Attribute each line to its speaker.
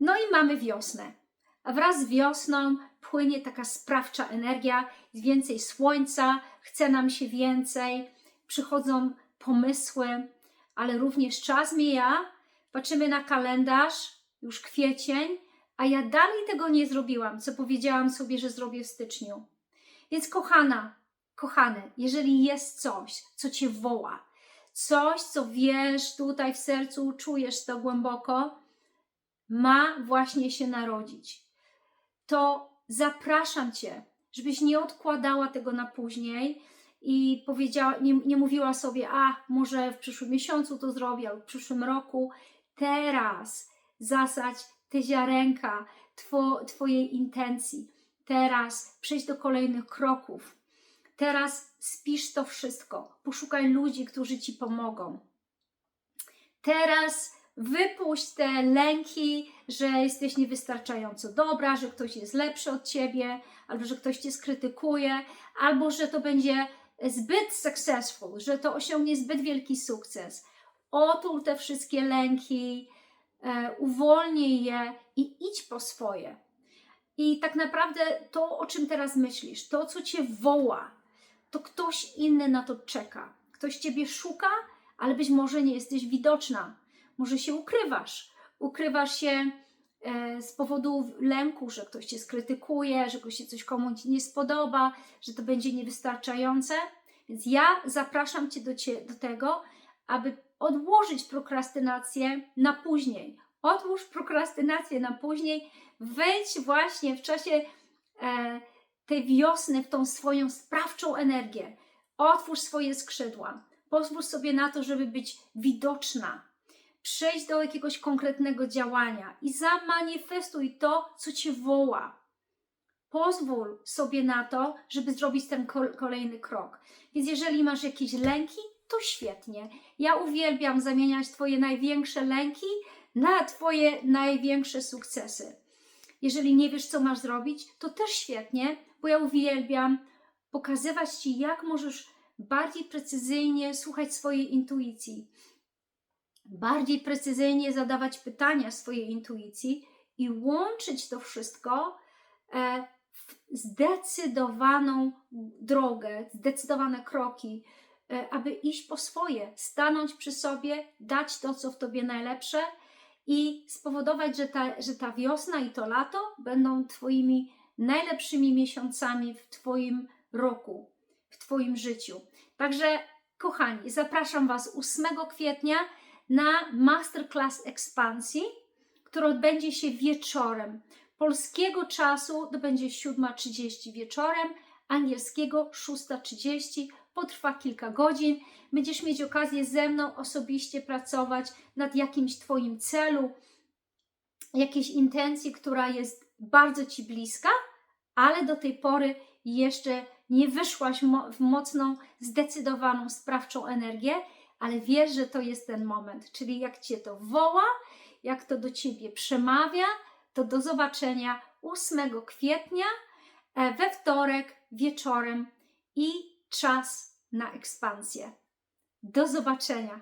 Speaker 1: No i mamy wiosnę. A wraz z wiosną płynie taka sprawcza energia, więcej słońca, chce nam się więcej, przychodzą pomysły, ale również czas mija. Patrzymy na kalendarz, już kwiecień, a ja dalej tego nie zrobiłam, co powiedziałam sobie, że zrobię w styczniu. Więc kochana, kochany, jeżeli jest coś, co cię woła, coś, co wiesz tutaj w sercu, czujesz to głęboko, ma właśnie się narodzić, to zapraszam cię, żebyś nie odkładała tego na później i powiedziała, nie, nie mówiła sobie, a może w przyszłym miesiącu to zrobię, albo w przyszłym roku. Teraz zasadź te ziarenka two, Twojej intencji. Teraz przejść do kolejnych kroków. Teraz spisz to wszystko. Poszukaj ludzi, którzy Ci pomogą. Teraz wypuść te lęki, że jesteś niewystarczająco dobra, że ktoś jest lepszy od Ciebie, albo że ktoś Cię skrytykuje, albo że to będzie zbyt successful, że to osiągnie zbyt wielki sukces. Otul te wszystkie lęki, e, uwolnij je i idź po swoje. I tak naprawdę to, o czym teraz myślisz, to, co cię woła, to ktoś inny na to czeka. Ktoś ciebie szuka, ale być może nie jesteś widoczna. Może się ukrywasz. Ukrywasz się e, z powodu lęku, że ktoś cię skrytykuje, że ktoś się coś komuś nie spodoba, że to będzie niewystarczające. Więc ja zapraszam cię do, cie, do tego, aby odłożyć prokrastynację na później. Odłóż prokrastynację na później, wejdź właśnie w czasie e, tej wiosny w tą swoją sprawczą energię. Otwórz swoje skrzydła. Pozwól sobie na to, żeby być widoczna. Przejdź do jakiegoś konkretnego działania i zamanifestuj to, co cię woła. Pozwól sobie na to, żeby zrobić ten kol- kolejny krok. Więc jeżeli masz jakieś lęki, to świetnie. Ja uwielbiam zamieniać Twoje największe lęki na Twoje największe sukcesy. Jeżeli nie wiesz, co masz zrobić, to też świetnie, bo ja uwielbiam pokazywać Ci, jak możesz bardziej precyzyjnie słuchać swojej intuicji, bardziej precyzyjnie zadawać pytania swojej intuicji i łączyć to wszystko e, w zdecydowaną drogę, zdecydowane kroki, e, aby iść po swoje, stanąć przy sobie, dać to, co w tobie najlepsze i spowodować, że ta, że ta wiosna i to lato będą Twoimi najlepszymi miesiącami w Twoim roku, w Twoim życiu. Także, kochani, zapraszam Was 8 kwietnia na masterclass ekspansji, który odbędzie się wieczorem. Polskiego czasu to będzie 7.30 wieczorem, angielskiego 6.30. Potrwa kilka godzin. Będziesz mieć okazję ze mną osobiście pracować nad jakimś Twoim celu, jakiejś intencji, która jest bardzo Ci bliska, ale do tej pory jeszcze nie wyszłaś w mocną, zdecydowaną, sprawczą energię, ale wiesz, że to jest ten moment. Czyli jak Cię to woła, jak to do Ciebie przemawia, to do zobaczenia 8 kwietnia e, we wtorek wieczorem i czas na ekspansję. Do zobaczenia.